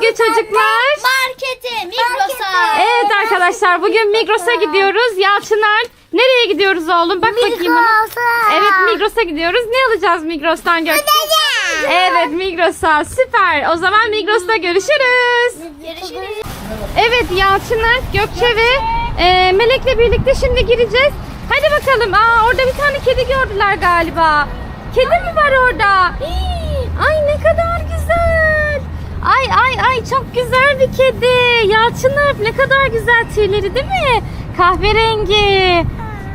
bugün çocuklar? Markete, Migros'a. Evet arkadaşlar bugün Migros'a gidiyoruz. Yalçınar nereye gidiyoruz oğlum? Bak bakayım bana. Evet Migros'a gidiyoruz. Ne alacağız Migros'tan Gökçe? Evet Migros'a süper. O zaman Migros'ta görüşürüz. Görüşürüz. Evet Yalçınlar, Gökçe ve e, Melek'le birlikte şimdi gireceğiz. Hadi bakalım. Aa orada bir tane kedi gördüler galiba. Kedi mi var orada? Hii, Ay ne kadar güzel. Ay ay ay çok güzel bir kedi. Yalçınlar ne kadar güzel tüyleri değil mi? Kahverengi.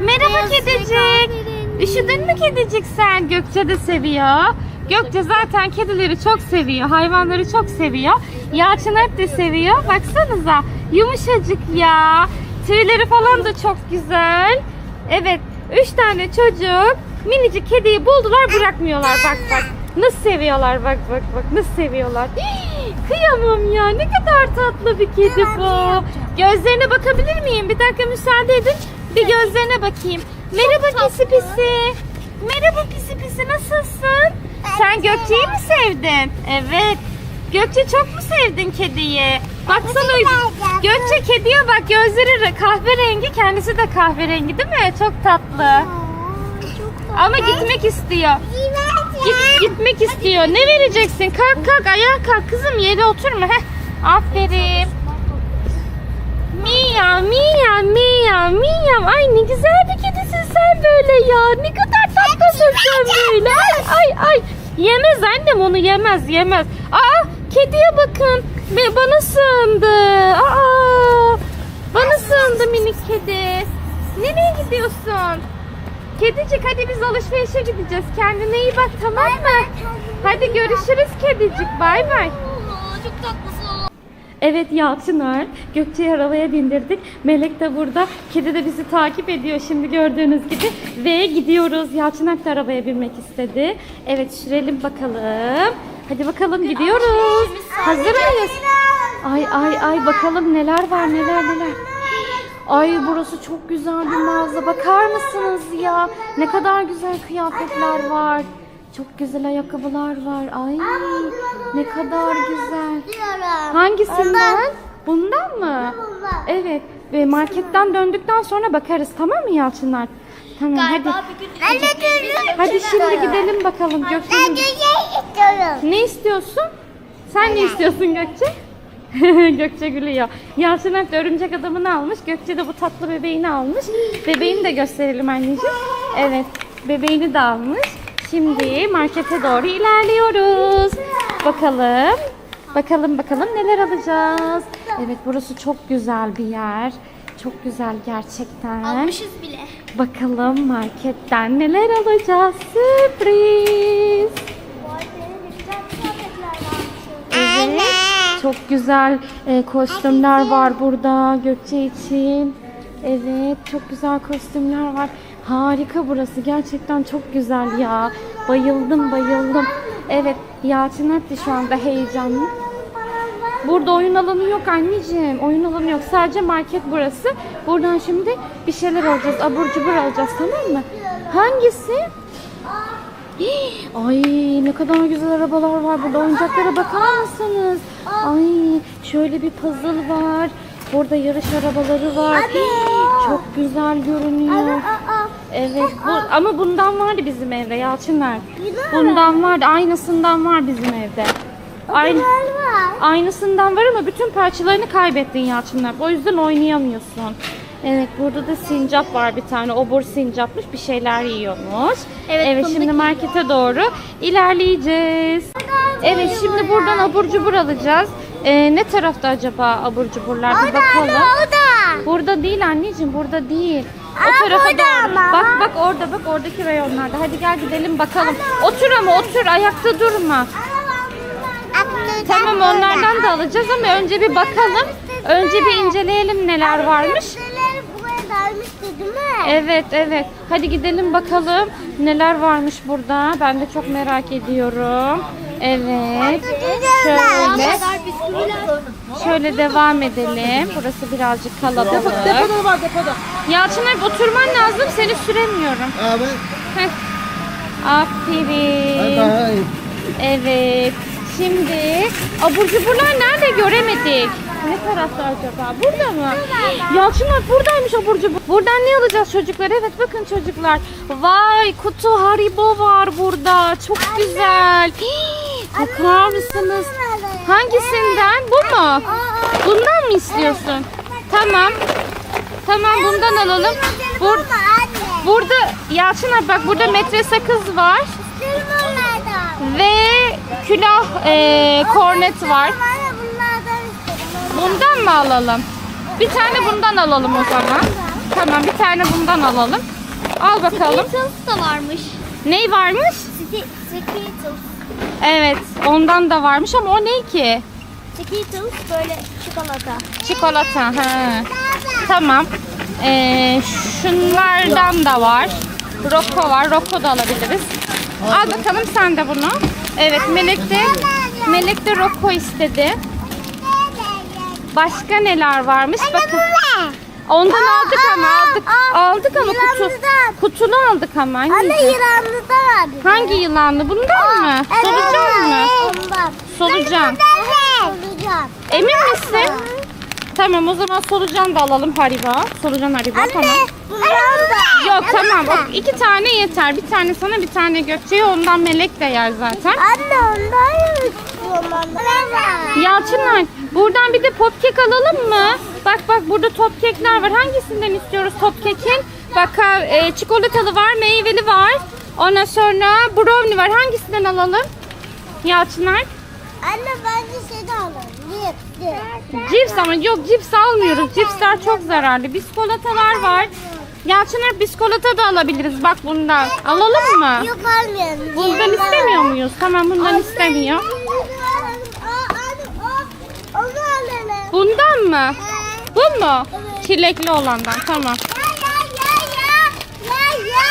Merhaba Beyaz ve kedicik. kahverengi. Üşüdün mü kedicik sen? Gökçe de seviyor. Gökçe zaten kedileri çok seviyor. Hayvanları çok seviyor. Yalçın hep de seviyor. Baksanıza. Yumuşacık ya. Tüyleri falan da çok güzel. Evet. Üç tane çocuk minicik kediyi buldular bırakmıyorlar. Bak bak. Nasıl seviyorlar bak bak bak. Nasıl seviyorlar. Kıyamam ya. Ne kadar tatlı bir kedi bu. Gözlerine bakabilir miyim? Bir dakika müsaade edin. Bir gözlerine bakayım. Merhaba pisi pisi. Merhaba pisi pisi nasılsın? Sen Gökçe'yi mi sevdin? Evet. Gökçe çok mu sevdin kediyi? Baksana Gökçe kediye bak gözleri re- kahverengi kendisi de kahverengi değil mi? Çok tatlı. Ama gitmek istiyor. Git, gitmek istiyor. Ne vereceksin? Kalk kalk ayağa kalk kızım yere oturma. Heh. Aferin. Mia, Mia, Mia, Mia. Ay ne güzel bir kedisin sen böyle ya. Ne kadar tatlısın sen böyle. Ay ay ay. Yemez annem onu yemez yemez. Aa kediye bakın. Ve bana sığındı. Aa bana sığındı minik kedi. Nereye gidiyorsun? Kedicik hadi biz alışverişe gideceğiz. Kendine iyi bak tamam mı? Hadi görüşürüz kedicik. Bay bay. Çok tatlısın. Evet Yalçınar. Gökçe'yi arabaya bindirdik. Melek de burada. Kedi de bizi takip ediyor şimdi gördüğünüz gibi. Ve gidiyoruz. Yalçınar da arabaya binmek istedi. Evet sürelim bakalım. Hadi bakalım gidiyoruz. Hazır mıyız? Ay ay ay bakalım neler var neler neler. Ay burası çok güzel bir mağaza. Bakar mısınız ya? Ne kadar güzel kıyafetler var. Çok güzel ayakkabılar var. Ay ne kadar güzel. Diyorum. Hangisinden? Bundan mı? Evet. Ve marketten döndükten sonra bakarız tamam mı Yalçınlar? Tamam hadi. Galiba bir gün Ben de Hadi şimdi gidelim bakalım Gökçe'nin. istiyorum. Ne istiyorsun? Sen ne istiyorsun Gökçe? Gökçe gülüyor. Hep de örümcek adamını almış. Gökçe de bu tatlı bebeğini almış. Bebeğini de gösterelim anneciğim. Evet. Bebeğini de almış. Şimdi markete doğru ilerliyoruz. Bakalım. Bakalım bakalım neler alacağız. Evet burası çok güzel bir yer. Çok güzel gerçekten. Almışız bile. Bakalım marketten neler alacağız. Sürpriz. Evet. Çok güzel e, kostümler var burada Gökçe için. Evet, çok güzel kostümler var. Harika burası. Gerçekten çok güzel ya. Bayıldım, bayıldım. Evet, Yalçın de şu anda heyecanlı. Burada oyun alanı yok anneciğim. Oyun alanı yok. Sadece market burası. Buradan şimdi bir şeyler alacağız. Abur cubur alacağız tamam mı? Hangisi? Ay ne kadar güzel arabalar var burada. Oyuncaklara bakar mısınız? Ay şöyle bir puzzle var. Burada yarış arabaları var. Çok güzel görünüyor. Evet bu, ama bundan vardı bizim evde Yalçınlar. Bundan vardı. Aynısından var bizim evde. Aynı, aynısından var ama bütün parçalarını kaybettin Yalçınlar. O yüzden oynayamıyorsun. Evet burada da sincap var bir tane. Obur sincapmış bir şeyler yiyormuş. Evet, Evet şimdi markete doğru ilerleyeceğiz. Evet şimdi buradan abur cubur alacağız. Ee, ne tarafta acaba abur cuburlar bir bakalım. da. Burada değil anneciğim burada değil. O Aa, tarafa doğru. ama. Bak bak orada bak oradaki reyonlarda. Hadi gel gidelim bakalım. Otur ama otur ayakta durma. Tamam onlardan da alacağız ama önce bir bakalım. Önce bir inceleyelim neler varmış. Dalmıştı değil mi? Evet evet. Hadi gidelim bakalım neler varmış burada. Ben de çok merak ediyorum. Evet. Şöyle. Şöyle devam edelim. Burası birazcık kalabalık. Depoda var depoda. Yalçın hep oturman lazım. Seni süremiyorum. Abi. Heh. Aferin. Bye bye. Evet. Şimdi abur cuburlar nerede göremedik? Ne tarafta acaba? Burada mı? Yalçınlar buradaymış abur cubur. Buradan ne alacağız çocuklar? Evet bakın çocuklar. Vay kutu haribo var burada. Çok güzel. Hii, Bakar mısınız? Hangisinden? Bu mu? Bundan mı istiyorsun? Tamam. Tamam bundan alalım. Bur burada Yalçınlar bak burada metre sakız var. Ve külah e, kornet var. Bundan mı alalım? Bir tane bundan alalım o zaman. Tamam bir tane bundan alalım. Al bakalım. Skittles da varmış. Ney varmış? Skittles. Evet ondan da varmış ama o ne ki? Skittles böyle çikolata. Çikolata. Ha. Tamam. Ee, şunlardan da var. Rocco var. Rocco da alabiliriz. Al bakalım sen de bunu. Evet Melek de Melek de Rocco istedi. Başka neler varmış? Bakın. Ondan aldık ama aldık. Aldık ama kutu. Kutunu aldık ama Anne anneciğim. yılanlı da var. bir de. Hangi yılanlı? Bundan mı? Solucan mı? Ondan. Solucan. Solucan. Emin misin? Tamam o zaman solucan da alalım Haribo. Solucan Haribo tamam. Anne bundan. Yok tamam o iki tane yeter. Bir tane sana bir tane Gökçe'ye ondan melek de yer zaten. Anne ondan istiyorum ondan. Yalçınlar buradan bir de pop kek alalım mı? Bak bak burada top kekler var. Hangisinden istiyoruz top kekin? Bak e, çikolatalı var, meyveli var. Ondan sonra brownie var. Hangisinden alalım? Yalçınlar. Anne bence şey de alalım. Dip. Cips ama yok cips almıyoruz. Cipsler çok zararlı. Biskolatalar var. Yalçınlar biskolata da alabiliriz. Bak bundan. Alalım mı? Yok almayalım. Bundan istemiyor muyuz? Tamam bundan istemiyor. Onu alalım. Bundan mı? Bu mu? Çilekli olandan. Tamam.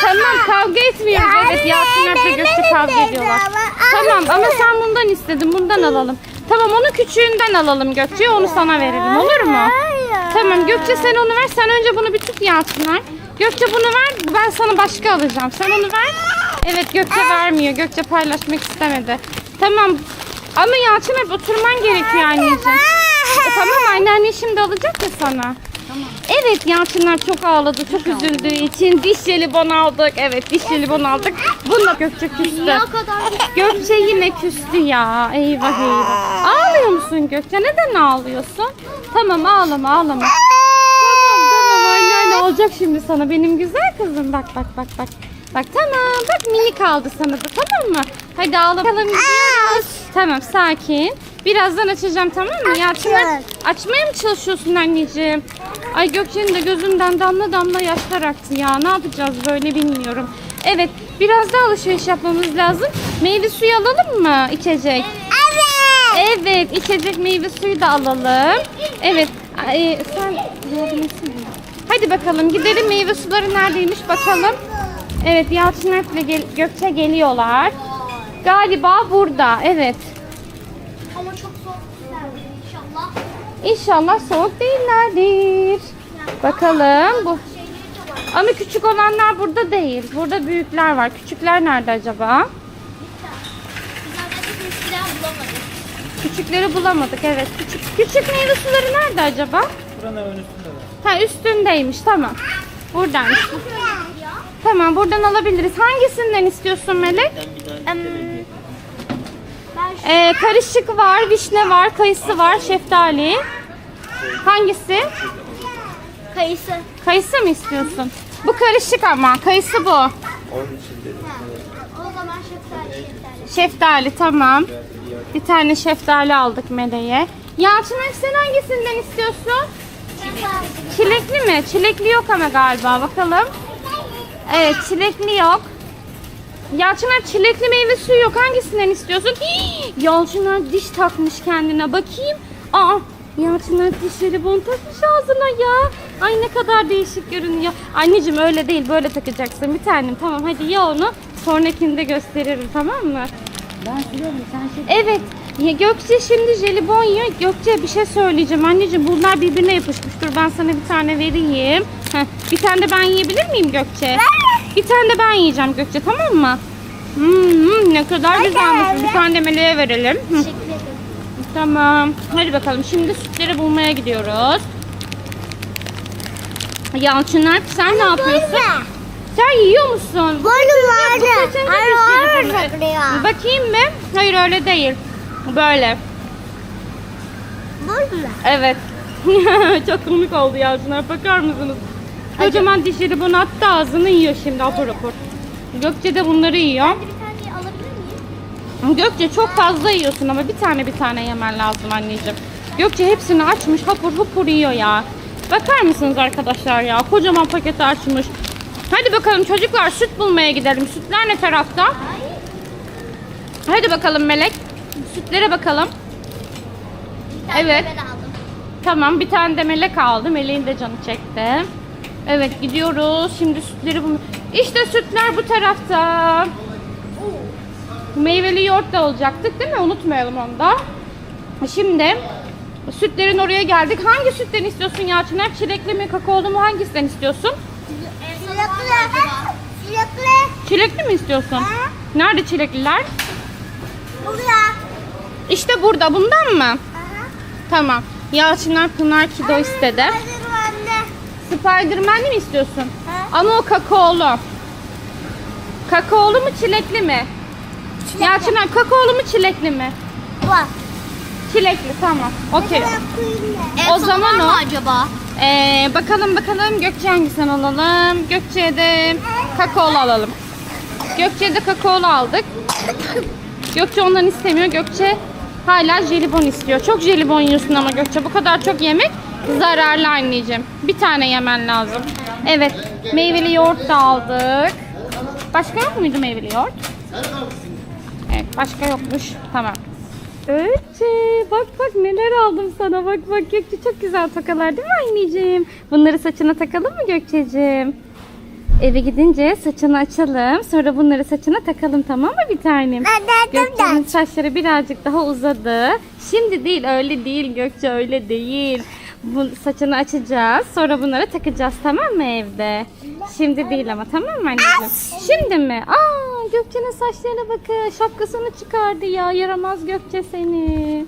Tamam kavga etmiyoruz. Evet ve ben Gökçe kavga ediyorlar. ama Tamam ama sen bundan istedin. Bundan alalım. Tamam onu küçüğünden alalım Gökçe. Onu sana verelim. Olur mu? Tamam Gökçe sen onu ver. Sen önce bunu bir tut Yalçınlar. Gökçe bunu ver. Ben sana başka alacağım. Sen onu ver. Evet Gökçe vermiyor. Gökçe paylaşmak istemedi. Tamam. Ama Yalçın hep oturman gerekiyor anneciğim. E, tamam anneanne şimdi alacak ya sana. Evet Yalçınlar çok ağladı. Çok üzüldüğü için diş jelibon aldık. Evet diş jelibon aldık. Bununla Gökçe küstü. Gökçe yine küstü ya. Eyvah eyvah. Ağlıyor musun Gökçe? Neden ağlıyorsun? Tamam ağlama ağlama. Tamam tamam anneanne olacak şimdi sana benim güzel kızım. Bak bak bak bak. Bak tamam bak mini kaldı sana da tamam mı? Hadi ağla bakalım. Tamam sakin. Birazdan açacağım tamam mı? Açacağım. açmaya mı çalışıyorsun anneciğim? Ay Gökçe'nin de gözünden damla damla yaşlar aktı ya. Ne yapacağız böyle bilmiyorum. Evet biraz daha alışveriş yapmamız lazım. Meyve suyu alalım mı içecek? Evet. Evet, içecek meyve suyu da alalım. Evet, e, sen. Hadi bakalım gidelim meyve suları neredeymiş bakalım. Evet, Yalçın Alp ve Gökçe geliyorlar. Galiba burada, evet. Ama çok soğuk inşallah. İnşallah soğuk değillerdir. Bakalım bu. Ama küçük olanlar burada değil. Burada büyükler var. Küçükler nerede acaba? Küçükleri bulamadık evet. Küçük küçük meyve suları nerede acaba? Buranın üstünde var. Ha üstündeymiş tamam. Buradaymış. Tamam buradan alabiliriz. Hangisinden istiyorsun Melek? Ben şu Ee, karışık var, vişne var, kayısı var, şeftali. Hangisi? kayısı. Kayısı mı istiyorsun? Bu karışık ama. Kayısı bu. Onun için dedim. O zaman şeftali şeftali. Şeftali tamam. Bir tane şeftali aldık Meleğe. Yalçın Alp, sen hangisinden istiyorsun? Çilekli mi? Çilekli yok ama galiba. Bakalım. Evet çilekli yok. Yalçın Alp, çilekli meyve suyu yok. Hangisinden istiyorsun? Hii, Yalçın Alp diş takmış kendine. Bakayım. Aa Yalçın Alp dişleri bon takmış ağzına ya. Ay ne kadar değişik görünüyor. Anneciğim öyle değil böyle takacaksın bir tanem. Tamam hadi ya onu sonrakinde gösteririm tamam mı? Ben siliyorum sen şey. Evet. Ya Gökçe şimdi jelibon yiyor. Gökçe bir şey söyleyeceğim. Anneciğim bunlar birbirine yapışmış. Dur ben sana bir tane vereyim. Heh, bir tane de ben yiyebilir miyim Gökçe? Bir tane de ben yiyeceğim Gökçe tamam mı? Hmm, ne kadar güzelmiş. Bir tane de Meleğe verelim. Hı, Teşekkür ederim. tamam. Hadi bakalım. Şimdi sütleri bulmaya gidiyoruz. Yalçın Alp sen ne yapıyorsun? Sen yiyor musun? Burnum vardı. Bunu. takılıyor. Bakayım mı? Hayır öyle değil. Böyle. Burnum mu? Evet. Çok komik oldu Yalçın Alp. Bakar mısınız? Kocaman dişleri bunu attı ağzını yiyor şimdi apur apur. Gökçe de bunları yiyor. Bir tane alabilir miyim? Gökçe çok fazla yiyorsun ama bir tane bir tane yemen lazım anneciğim. Gökçe hepsini açmış hapur hapur yiyor ya. Bakar mısınız arkadaşlar ya? Kocaman paketi açmış. Hadi bakalım çocuklar süt bulmaya gidelim. Sütler ne tarafta? Hadi bakalım Melek. Sütlere bakalım. Evet. Ben aldım. Tamam bir tane de melek aldı. Meleğin de canı çekti. Evet gidiyoruz. Şimdi sütleri bu. İşte sütler bu tarafta. Meyveli yoğurt da alacaktık değil mi? Unutmayalım onu da. Şimdi sütlerin oraya geldik. Hangi sütten istiyorsun Yalçın? Hep çilekli mi, kakaolu mu? Hangisinden istiyorsun? Çilekli. Çilekli. Çilekli mi istiyorsun? Ha? Nerede çilekliler? Buraya. İşte burada. Bundan mı? Aha. Tamam. Yalçınlar Pınar Kido istedi. Anne. Spiderman'li mi istiyorsun? Ha. Ama o kakaolu. Kakaolu mu çilekli mi? Yalçın abi kakaolu mu çilekli mi? Var. Çilekli tamam. Okey. Da. O zaman o. acaba? Ee, bakalım bakalım Gökçe hangisini alalım? Gökçe'ye de kakaolu alalım. Gökçe'ye de kakaolu aldık. Gökçe ondan istemiyor. Gökçe hala jelibon istiyor. Çok jelibon yiyorsun ama Gökçe. Bu kadar çok yemek zararlı anneciğim. Bir tane yemen lazım. Evet. Meyveli yoğurt da aldık. Başka yok muydu meyveli yoğurt? Evet başka yokmuş. Tamam. Öykü bak bak neler aldım sana bak bak Gökçe çok güzel tokalar değil mi anneciğim? Bunları saçına takalım mı Gökçe'cim? Eve gidince saçını açalım sonra bunları saçına takalım tamam mı bir tanem? Gökçe'nin saçları birazcık daha uzadı. Şimdi değil öyle değil Gökçe öyle değil. Bu saçını açacağız sonra bunları takacağız tamam mı evde? Şimdi değil ama tamam mı anneciğim? Şimdi mi? Aa Gökçe'nin saçlarına bakın şapkasını çıkardı ya yaramaz Gökçe seni.